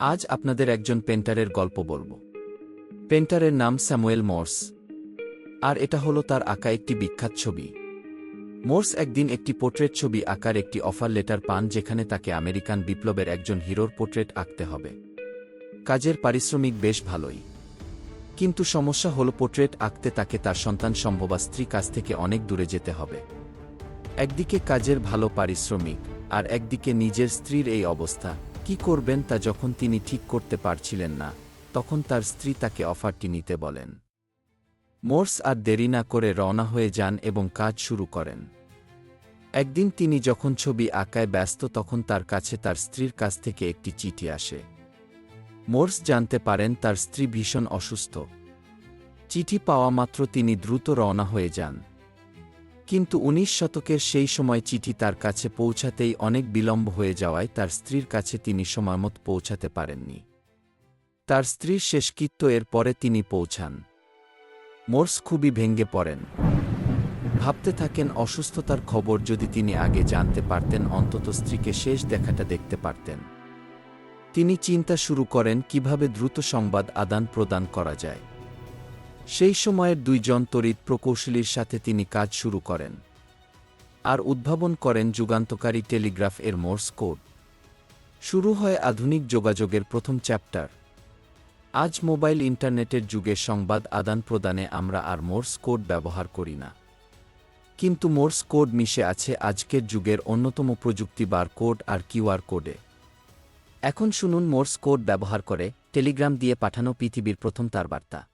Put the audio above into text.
আজ আপনাদের একজন পেন্টারের গল্প বলব। পেন্টারের নাম স্যামুয়েল মোর্স, আর এটা হলো তার আঁকা একটি বিখ্যাত ছবি। মোর্স একদিন একটি পোর্ট্রেট ছবি আঁকার একটি অফার লেটার পান যেখানে তাকে আমেরিকান বিপ্লবের একজন হিরোর পোর্ট্রেট আঁকতে হবে। কাজের পারিশ্রমিক বেশ ভালোই। কিন্তু সমস্যা হল পোর্ট্রেট আঁকতে তাকে তার সন্তান সম্ভবা স্ত্রী কাছ থেকে অনেক দূরে যেতে হবে। একদিকে কাজের ভালো পারিশ্রমিক, আর একদিকে নিজের স্ত্রীর এই অবস্থা। কি করবেন তা যখন তিনি ঠিক করতে পারছিলেন না, তখন তার স্ত্রী তাকে অফারটি নিতে বলেন। মোর্স আর দেরি না করে রওনা হয়ে যান এবং কাজ শুরু করেন। একদিন তিনি যখন ছবি আঁকায় ব্যস্ত, তখন তার কাছে তার স্ত্রীর কাছ থেকে একটি চিঠি আসে। মোর্স জানতে পারেন তার স্ত্রী ভীষণ অসুস্থ। চিঠি পাওয়া মাত্র তিনি দ্রুত রওনা হয়ে যান। কিন্তু উনিশ শতকের সেই সময় চিঠি তার কাছে পৌঁছাতেই অনেক বিলম্ব হয়ে যাওয়ায় তার স্ত্রীর কাছে তিনি সময়মত পৌঁছাতে পারেননি। তার স্ত্রীর শেষকৃত্য এর পরে তিনি পৌঁছান। মোর্স খুবই ভেঙ্গে পড়েন। ভাবতে থাকেন অসুস্থতার খবর যদি তিনি আগে জানতে পারতেন, অন্তত স্ত্রীকে শেষ দেখাটা দেখতে পারতেন। তিনি চিন্তা শুরু করেন কীভাবে দ্রুত সংবাদ আদান প্রদান করা যায়। সেই সময়ের দুইজন তড়িৎ প্রকৌশলীর সাথে তিনি কাজ শুরু করেন আর উদ্ভাবন করেন যুগান্তকারী টেলিগ্রাফ এর মোর্স কোড শুরু হয় আধুনিক যোগাযোগের প্রথম চ্যাপ্টার। আজ মোবাইল ইন্টারনেটের যুগে সংবাদ আদান প্রদানে আমরা আর মোর্স কোড ব্যবহার করি না। কিন্তু মোর্স কোড মিশে আছে আজকের যুগের অন্যতম প্রযুক্তি বার কোড আর কিউআর কোডে। এখন শুনুন মোর্স কোড ব্যবহার করে টেলিগ্রাম দিয়ে পাঠানো পৃথিবীর প্রথম তার বার্তা